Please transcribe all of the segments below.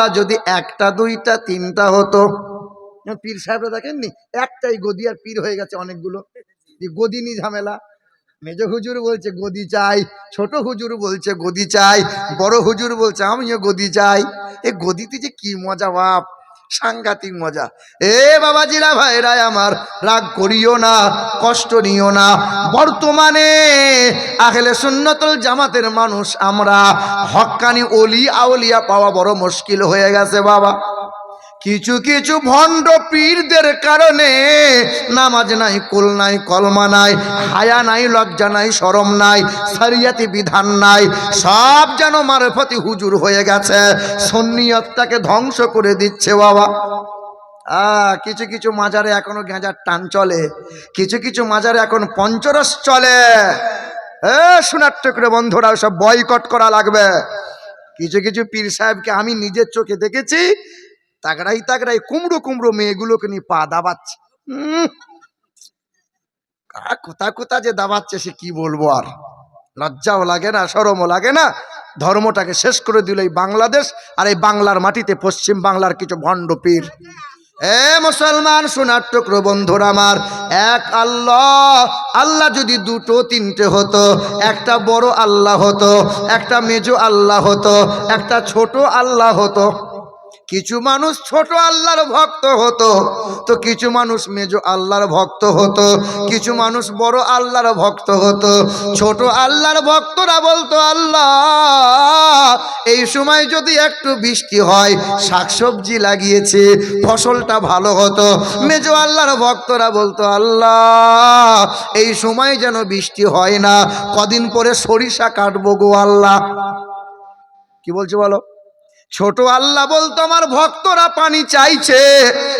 আল্লাহ যদি একটা, দুইটা, তিনটা হতো। পীর সাহেবরা দেখেননি? একটাই গদি আর পীর হয়ে গেছে অনেকগুলো। গদি নি ঝামেলা। মেজ হুজুর বলছে, গদি চাই। ছোট হুজুর বলছে, গদি চাই। বড় হুজুর বলছে, আমিও গদি চাই। এ গদিতে যে কি মজা বাপ। সাংঘাতিক মজা। এ বাবাজিরা, ভাইরা আমার, রাগ করিও না, কষ্ট নিও না। বর্তমানে আহলে সুন্নতল জামাতের মানুষ, আমরা হক্কানি অলি আউলিয়া পাওয়া বড় মুশকিল হয়ে গেছে, বাবা। কিছু কিছু ভণ্ড পীরদের কারণে নামাজ নাই, কুল নাই, কলমা নাই, হায়া নাই, লজ্জা নাই, সরম নাই সারিয়াতি বিধান নাই, সব যেন মারফতি হুজুর হয়ে গেছে, সন্নিয়তটাকে ধ্বংস করে দিচ্ছে বাবা। কিছু কিছু মাজারে এখনও গেঁজার টান চলে, কিছু কিছু মাজারে এখন পঞ্চরস চলে। এ, সোনার টুকরে বন্ধুরা সব বয়কট করা লাগবে। কিছু কিছু পীর সাহেবকে আমি নিজের চোখে দেখেছি তাগড়াই তাগড়াই কুমড়ো কুমড়ো মেয়েগুলোকে নিয়ে পা দাবাচ্ছে। কোথা কোথা যে দাবাচ্ছে সে কি বলব আর? লজ্জাও লাগে না, সরমও লাগে না। ধর্মটাকে শেষ করে দিল এই বাংলাদেশ আর এই বাংলার মাটিতে পশ্চিম বাংলার কিছু ভণ্ড পীর। এ মুসলমান, সোনার টুকরো বন্ধুরা আমার, এক আল্লাহ আল্লাহ যদি দুটো, তিনটে হতো, একটা বড় আল্লাহ হতো, একটা মেজো আল্লাহ হতো, একটা ছোট আল্লাহ হতো। কিছু মানুষ ছোট আল্লাহর ভক্ত হতো, তো কিছু মানুষ মেজ আল্লাহর ভক্ত হতো, কিছু মানুষ বড় আল্লাহর ভক্ত হতো। ছোট আল্লাহর ভক্তরা বলতো, আল্লাহ, এই সময় যদি একটু বৃষ্টি হয়, শাকসবজি লাগিয়েছে, ফসলটা ভালো হতো। মেজ আল্লাহর ভক্তরা বলতো, আল্লাহ, এই সময় যেন বৃষ্টি হয় না, কদিন পরে সরিষা কাটবো গো আল্লাহ। কি বলছো বলো? ছোট আল্লাহ বলতো, আমার ভক্তরা পানি চাইছে,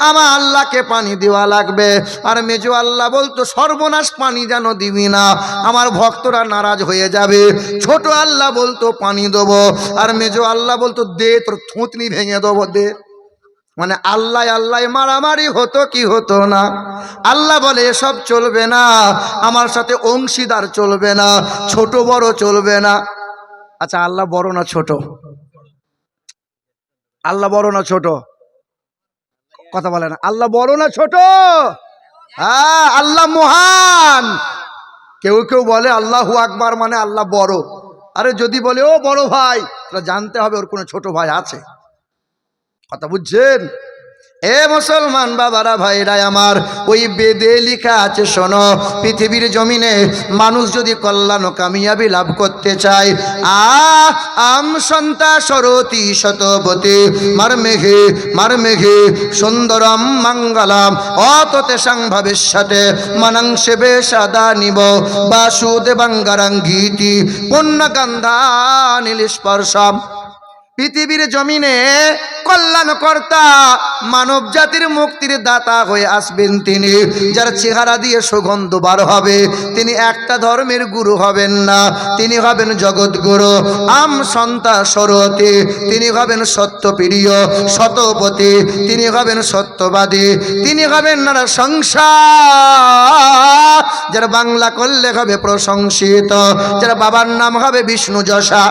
আমার আল্লাহকে পানি দেওয়া লাগবে। আর মেজো আল্লাহ বলতো, সর্বনাশ পানি যেন দিবি না, আমার ভক্তরা নারাজ হয়ে যাবে। ছোট আল্লাহ বলতো, পানি দেবো। আর মেজো আল্লাহ বলতো, দে, তোর থুতনি ভেঙে দেবো, দে। মানে আল্লাহ আল্লাহ, মারামারি হতো কি হতো না। আল্লাহ বলে, এসব চলবে না, আমার সাথে অংশীদার চলবে না, ছোট বড় চলবে না। আচ্ছা আল্লাহ বড় না ছোট? আল্লাহ বড় না ছোট? কথা বলে না। আল্লাহ বড় না ছোট? হ্যাঁ আল্লাহ মহান। কেউ কেউ বলে আল্লাহ আকবার মানে আল্লাহ বড়। আরে যদি বলে, ও বড় ভাই তাহলে জানতে হবে ওর কোনো ছোট ভাই আছে। কথা বুঝছেন? এ মুসলমান বাবারা, ভাইরা আমার, ওই বেদে লেখা আছে, শোনো, পৃথিবীর জমিনে মানুষ যদি কল্যাণ কামিয়াবি লাভ করতে চায় আ আম সন্তা সরতি শতপতি মার মেঘে মার মেঘে, সুন্দরম মঙ্গলাম অততে সংভাবের সাথে মনাংশে বেশাদা নিব, বাসুদেবাঙ্গারাঙ্গীতি, পুণ্যগন্ধা নীলস্পর্শম। পৃথিবীর জমিনে কল্যাণকর্তা মানব জাতির মুক্তির দাতা হয়ে আসবেন তিনি। যার চেহারা দিয়ে সুগন্ধ বার হবে, তিনি একটা ধর্মের গুরু হবেন না। তিনি হবেন জগৎগুরু, আম সন্তা সরতে। তিনি হবেন সত্যপ্রিয় শতপতি তিনি হবেন সত্যবাদী। তিনি হবেন নারা সংসার যার বাংলা করলে হবে প্রশংসিত। যার বাবার নাম হবে বিষ্ণু যশা।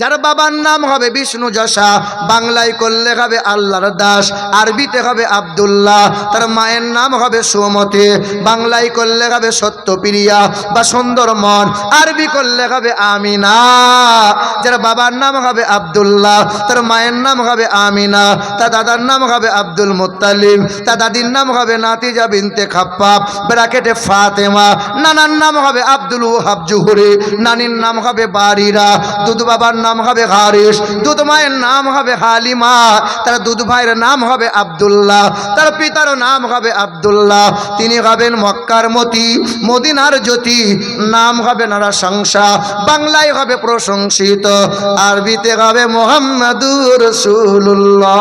যার বাবার নাম হবে বিষ্ণু যশা, বাংলায় করলে হবে আল্লাহর দাস, আরবিতে হবে আব্দুল্লাহ, তার মায়ের নাম হবে সুমতি, বাংলায় করলে হবে সত্যপ্রিয়া বা সুন্দরমন আরবি করলে হবে আমিনা, যার বাবার নাম হবে আব্দুল্লাহ, তার মায়ের নাম হবে আমিনা, তার দাদার নাম হবে আব্দুল মুত্তালিম তার দাদির নাম হবে নাতিজা বিনতে খাপ্পাব, ব্রাকেটে ফাতেমা, নানার নাম হবে আব্দুল ওহাব জুহুরি, নানির নাম হবে বারিরা, দুধ বাবার নাম হবে হারিস দুধ মায়ের নাম হবে হালিমা, তার দুধ ভাইয়ের নাম হবে আব্দুল্লাহ, তার পিতার নাম হবে আব্দুল্লাহ, তিনি হবেন মক্কার মতি, মদিনার জ্যোতি, নাম হবে নারা সংসা বাংলায় হবে প্রশংসিত, আরবিতে হবে মোহাম্মদুর রসুল্লাহ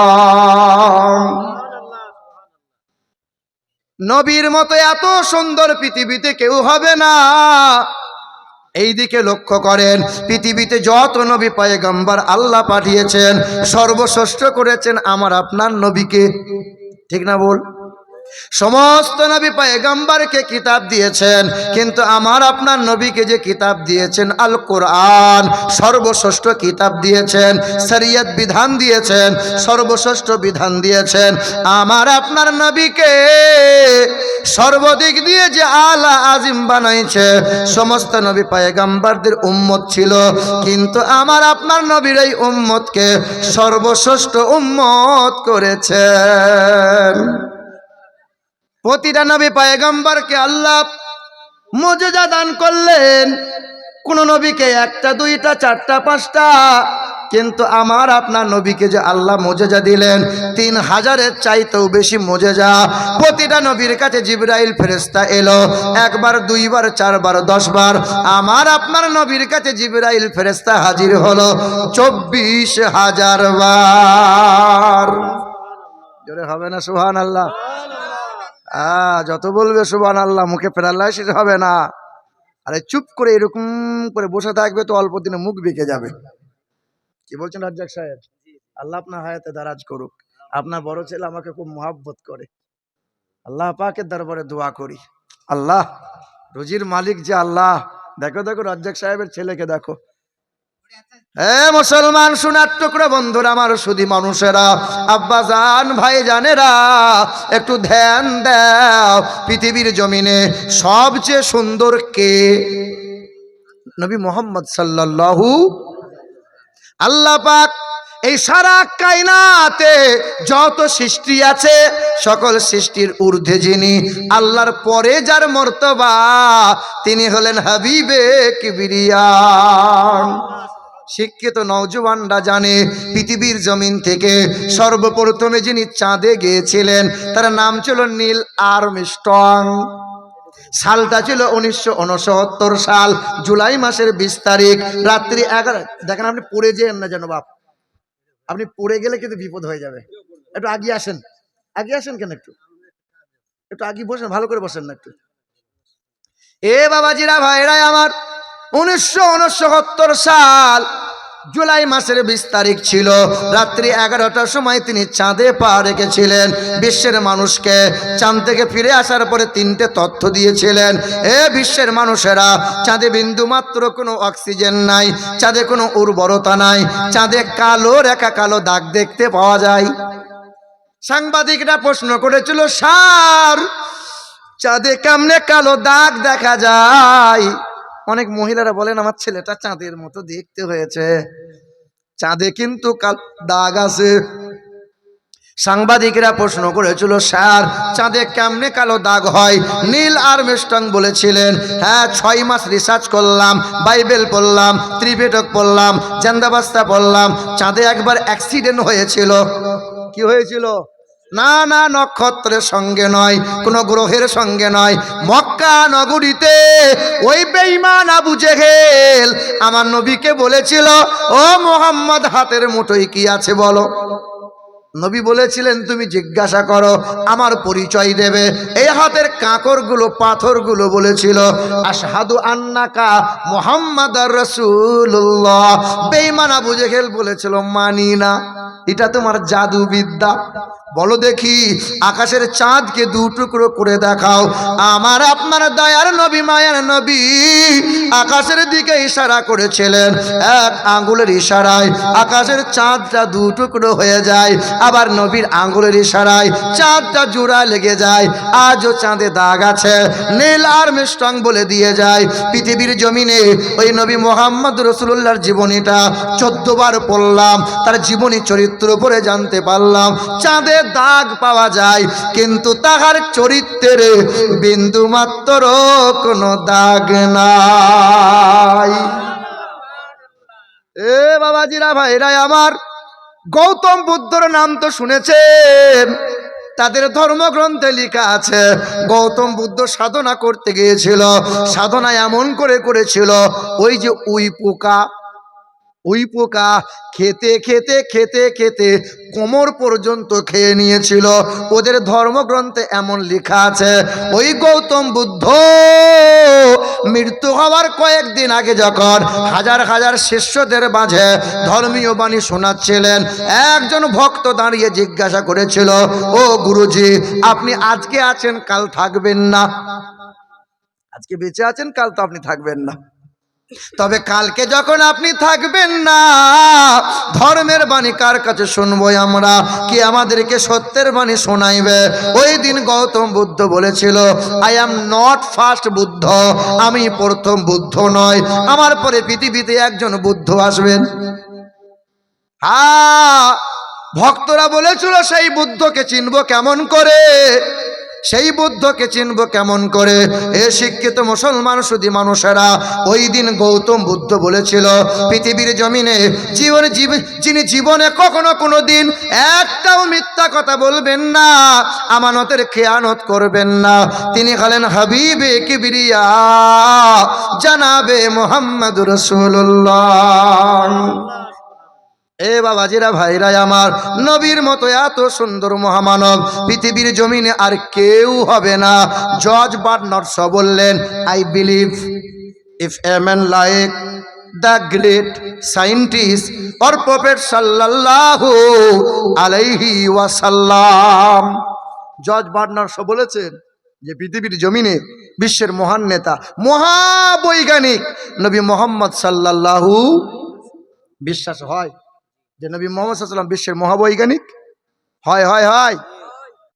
নবীর মতো এত সুন্দর পৃথিবীতে কেউ হবে না। এই দিকে লক্ষ্য করেন, পৃথিবীতে যত নবী পায়ে গাম্বার আল্লাহ পাঠিয়েছেন, সর্বশ্রেষ্ঠ করেছেন আমার আপনার নবীকে। ঠিক না বল সমস্ত নবী পায়গাম্বারকে কিতাব দিয়েছেন, কিন্তু আমার আপনার নবীকে যে কিতাব দিয়েছেন আল কোরআন সর্বশ্রেষ্ঠ কিতাব দিয়েছেন, শরিয়ত বিধান দিয়েছেন, সর্বশ্রেষ্ঠ বিধান দিয়েছেন, আমার আপনার নবীকে সর্বদিক দিয়ে যে আলা আজিম বানাইছে, সমস্ত নবী পায়গাম্বারদের উম্মত ছিল, কিন্তু আমার আপনার নবীর এই উম্মতকে সর্বশ্রেষ্ঠ উম্মত করেছেন। প্রতিটা নবী পায়গাম্বারকে আল্লাহ মজেজা দান করলেন। কোন নবীকে একটা, দুইটা, চারটা, পাঁচটা। কিন্তু আমার আপনার নবীকে যে আল্লাহ মজেজা দিলেন, তিন হাজারের চাইতেও বেশি মজেজা প্রতিটা নবীর কাছে জিব্রাইল ফেরেস্তা এলো। একবার, দুইবার, চারবার, দশবার। আমার আপনার নবীর কাছে জিব্রাইল ফেরেস্তা হাজির হলো চব্বিশ হাজার বার। জোরে হবে না সুহান আল্লাহ আহ, যত বলবে সুবান আল্লাহ মুখে প্যারালাইসিস হবে না। আরে চুপ করে এরকম করে বসে থাকবে তো অল্প দিনে মুখ বেঁকে যাবে। কি বলছেন রাজ্জাক সাহেব? আল্লাহ আপনার হায়াতে দারাজ করুক। আপনার বড় ছেলে আমাকে খুব মহাব্বত করে। আল্লাহ পাকের দরবারে দোয়া করি। আল্লাহ, রুজির মালিক যে আল্লাহ। দেখো দেখো রাজ্জাক সাহেবের ছেলেকে দেখো। হে মুসলমান সোনার টুকরো বন্ধুরা আমার সুধী মানুষেরা, আব্বা জান, ভাই জানেরা, একটু ধ্যান দাও, পৃথিবীর জমিনে সবচেয়ে সুন্দর কে? নবী মোহাম্মদ সাল্লাল্লাহু আল্লাহ পাক এই সারা কায়নাতে যত সৃষ্টি আছে, সকল সৃষ্টির ঊর্ধ্বে যিনি আল্লাহর পরে যার মর্তবা, তিনি হলেন হাবিবে কিবিরিয়ান। শিক্ষিত নওজওয়ানরা জানে, পৃথিবীর জমিন থেকে সর্বপ্রথমে যিনি চাঁদে গিয়েছিলেন, তার নাম ছিল নীল আর্মস্ট্রং। সালটা ছিল উনিশশো উনসত্তর সাল, জুলাই মাসের বিশ তারিখ, রাত্রি এগারো দেখেন আপনি পড়ে যেন না যেন বাপ। আপনি পড়ে গেলে কিন্তু বিপদ হয়ে যাবে। একটু আগে আসেন। আগে আসেন কেন একটু? একটু আগে বসেন, ভালো করে বসেন না একটু। এ বাবাজিরা ভাইরাই আমার উনিশশো উনসত্তর সাল জুলাই মাসের বিশ তারিখ ছিল। রাত্রি এগারোটার সময় তিনি চাঁদে পা রেখেছিলেন। বিশ্বের মানুষকে চাঁদ থেকে ফিরে আসার পরে তিনটে তথ্য দিয়েছিলেন। এ বিশ্বের মানুষেরা, চাঁদে বিন্দু মাত্র কোনো অক্সিজেন নাই, চাঁদে কোনো উর্বরতা নাই, চাঁদে কালো রেখা কালো দাগ দেখতে পাওয়া যায়। সাংবাদিকরা প্রশ্ন করেছিল সার চাঁদে কেমনে কালো দাগ দেখা যায়? অনেক মহিলারা বলেন, আমার ছেলেটা চাঁদের মতো দেখতে হয়েছে। চাঁদে কিন্তু দাগ আছে। সাংবাদিকরা প্রশ্ন করেছিল, স্যার, চাঁদে কেমনে কালো দাগ হয়? নীল আর মেস্টং বলেছিলেন হ্যাঁ ছয় মাস রিসার্চ করলাম, বাইবেল পড়লাম ত্রিবেটক পড়লাম জান্দাবাস্তা পড়লাম। চাঁদে একবার অ্যাক্সিডেন্ট হয়েছিল। কি হয়েছিল? না না নক্ষত্রের সঙ্গে নয়, কোনো গ্রহের সঙ্গে নয়। মক্কা নগরীতে ওই বেঈমান আবু জেহেল আমার নবীকে বলেছিল, ও মোহাম্মদ, হাতের মুঠোয় কি আছে বলো? নবী বলেছিলেন, তুমি জিজ্ঞাসা করো, আমার পরিচয় দেবে। এই হাতের কাঁকরগুলো পাথরগুলো বলেছিল, আশহাদু আন্নাকা মোহাম্মদ রসুল্লাহ বেঈমান আবু জেহেল বলেছিল, মানি না। এটা তোমার জাদু বিদ্যা বলো দেখি, আকাশের চাঁদকে দু টুকরো করে দেখাও। আমার, আপনার দয়ার নবী, মায়ার নবী আকাশের দিকে ইশারা করেছিলেন, এক আঙ্গুলের ইশারায়। আকাশের চাঁদটা দু টুকরো হয়ে যায়, আবার নবীর আঙ্গুলের ইশারায় চাঁদটা জোড়া লেগে যায়। আজও চাঁদে দাগ আছে, নীল আর মিষ্টং বলে দিয়ে যায়। পৃথিবীর জমিনে ওই নবী মোহাম্মদ রসুল্লাহর জীবনীটা চোদ্দ বার পড়লাম, তার জীবনী চরিত্র পরে জানতে পারলাম, চাঁদে দাগ পাওয়া যায়, কিন্তু তাহার চরিত্রের বিন্দু মাত্র কোনো দাগ নাই। এ বাবাজিরা ভাইরাই আমার, গৌতম বুদ্ধর নাম তো শুনেছেন, তাদের ধর্মগ্রন্থে লেখা আছে, গৌতম বুদ্ধ সাধনা করতে গিয়েছিল, সাধনা এমন করে করেছিল, ওই যে উই পোকা ওই পোকা খেতে খেতে খেতে খেতে কোমর পর্যন্ত খেয়ে নিয়েছিল। ওদের ধর্মগ্রন্থে এমন লেখা আছে, ওই গৌতম বুদ্ধ মৃত্যু হওয়ার কয়েকদিন আগে যখন হাজার হাজার শিষ্যদের মাঝে ধর্মীয় বাণী শোনাচ্ছিলেন, একজন ভক্ত দাঁড়িয়ে জিজ্ঞাসা করেছিল, ও গুরুজি, আপনি আজকে আছেন, কাল থাকবেন না? আজকে বেঁচে আছেন, কাল তো আপনি থাকবেন না। তবে কালকে যখন আপনি থাকবেন না, ধর্মের বাণী কার কাছে শুনব আমরা? কি আমাদেরকে সত্যের বাণী শোনাইবে? ওই দিন গৌতম বুদ্ধ বলেছিল I am not first Buddha, আমি প্রথম বুদ্ধ নয় আমার পরে পৃথিবীতে একজন বুদ্ধ আসবেন। হ্যাঁ ভক্তরা বলেছিল, সেই বুদ্ধকে চিনব কেমন করে? সেই বুদ্ধকে চিনব কেমন করে? এ শিক্ষিত মুসলমান শুধু মানুষেরা, ওই দিন গৌতম বুদ্ধ বলেছিল, পৃথিবীর জমিনে জীবন জীব, যিনি জীবনে কখনো কোনো দিন একটাও মিথ্যা কথা বলবেন না, আমানতের খেয়ানত করবেন না। তিনি হলেন হাবিবে কিবরিয়া, জানাবে মোহাম্মদ রসুল্লাহ এ বাবাজিরা, ভাইরা আমার, নবীর মতো এত সুন্দর মহামানব, পৃথিবীর জমিনে আর কেউ হবে না। জর্জ বার্নার্স বললেন I believe if a man like the great scientist or prophet সাল্লাল্লাহু আলাইহি ওয়াসাল্লাম জর্জ বার্নার্স বলেছেন যে পৃথিবীর জমিনে বিশ্বের মহান নেতা, মহাবৈজ্ঞানিক নবী মোহাম্মদ সাল্লাল্লাহু বিশ্বাস হয়। যে নবী মোহাম্মদ বিশ্বের মহাবৈজ্ঞানিক। হয় হয় হয়।